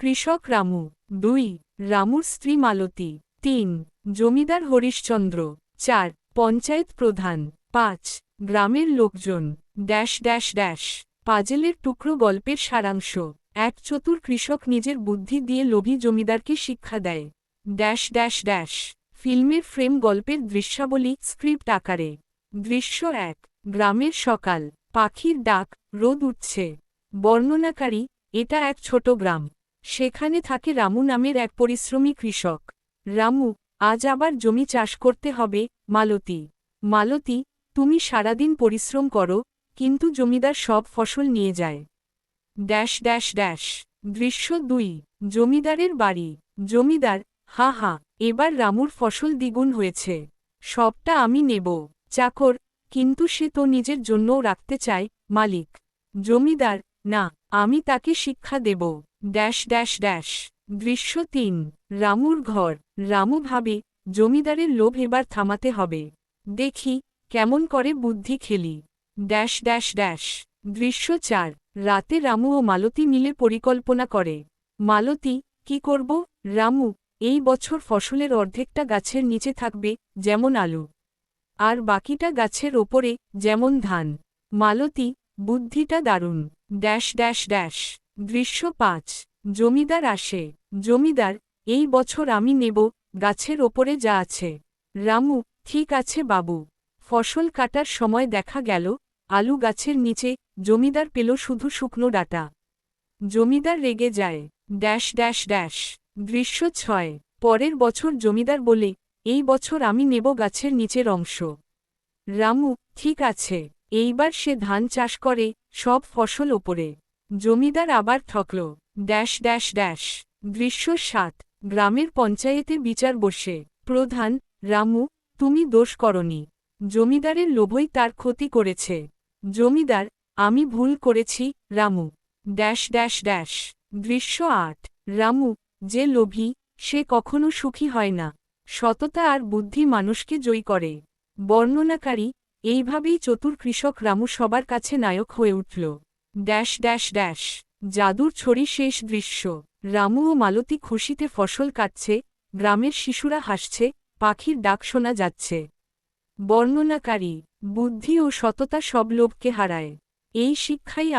কৃষক রামু, দুই, রামুর স্ত্রী মালতী, তিন, জমিদার হরিশচন্দ্র, চার, পঞ্চায়েত প্রধান, পাঁচ, গ্রামের লোকজন, ড্যাশ ড্যাশ ড্যাশ, পাজেলের টুকরো গল্পের সারাংশ, এক চতুর কৃষক নিজের বুদ্ধি দিয়ে লোভী জমিদারকে শিক্ষা দেয়, ড্যাশ ড্যাশ ড্যাশ, ফিল্মের ফ্রেম গল্পের দৃশ্যাবলী, স্ক্রিপ্ট আকারে, দৃশ্য এক, গ্রামের সকাল, পাখির ডাক, রোদ উঠছে, বর্ণনাকারী, এটা এক ছোট গ্রাম। সেখানে থাকে রামু নামের এক পরিশ্রমী কৃষক। রামু, আজ আবার জমি চাষ করতে হবে, মালতী। মালতী, তুমি সারাদিন পরিশ্রম করো, কিন্তু জমিদার সব ফসল নিয়ে যায়। Dash dash dash. দৃশ্য দুই, জমিদারের বাড়ি। জমিদার, হা হা, এবার রামুর ফসল দ্বিগুণ হয়েছে। সবটা আমি নেব, চাকর, কিন্তু সে তো নিজের জন্যও রাখতে চায়, মালিক। জমিদার, না, আমি তাকে শিক্ষা দেব। Dash dash dash. দৃশ্য তিন। রামুর ঘর। রামু ভাবে, জমিদারের লোভ এবার থামাতে হবে। দেখি, কেমন করে বুদ্ধি খেলি। Dash dash dash. দৃশ্য চার। রাতে রামু ও মালতী মিলে পরিকল্পনা করে। মালতী, কি করব? রামু, এই বছর ফসলের অর্ধেকটা গাছের নিচে থাকবে, যেমন আলু। আর বাকিটা গাছের ওপরে, যেমন ধান। মালতী, বুদ্ধিটা দারুণ। Dash dash dash. দৃশ্য পাঁচ, জমিদার আসে। জমিদার, এই বছর আমি নেব, গাছের ওপরে যা আছে। রামু, ঠিক আছে বাবু। ফসল কাটার সময় দেখা গেল, আলু গাছের নিচে, জমিদার পেল শুধু শুকনো ডাটা। জমিদার রেগে যায়, ড্যাশ ড্যাশ ড্যাশ। দৃশ্য ছয়, পরের বছর জমিদার বলে, এই বছর আমি নেব গাছের নিচের অংশ। রামু, ঠিক আছে। এইবার সে ধান চাষ করে, সব ফসল ওপরে। জমিদার আবার ঠকল। Dash dash dash. দৃশ্য সাত। গ্রামের পঞ্চায়েতে বিচার বসে। প্রধান, রামু, তুমি দোষ করনি। জমিদারের লোভই তার ক্ষতি করেছে। জমিদার, আমি ভুল করেছি, রামু। Dash dash dash. দৃশ্য আট। রামু, যে লোভী, সে কখনো সুখী হয় না। সততা আর বুদ্ধি মানুষকে জয়ী করে। বর্ণনাকারী, এইভাবেই চতুর কৃষক রামু সবার কাছে নায়ক হয়ে উঠল। Dash dash dash. জাদুর ছড়ি শেষ দৃশ্য। রামু ও মালতী খুশিতে ফসল কাটছে, গ্রামের শিশুরা হাসছে, পাখির ডাক শোনা যাচ্ছে। বর্ণনাকারী, বুদ্ধি ও সততা সব লোভকে হারায়। এই শিক্ষাই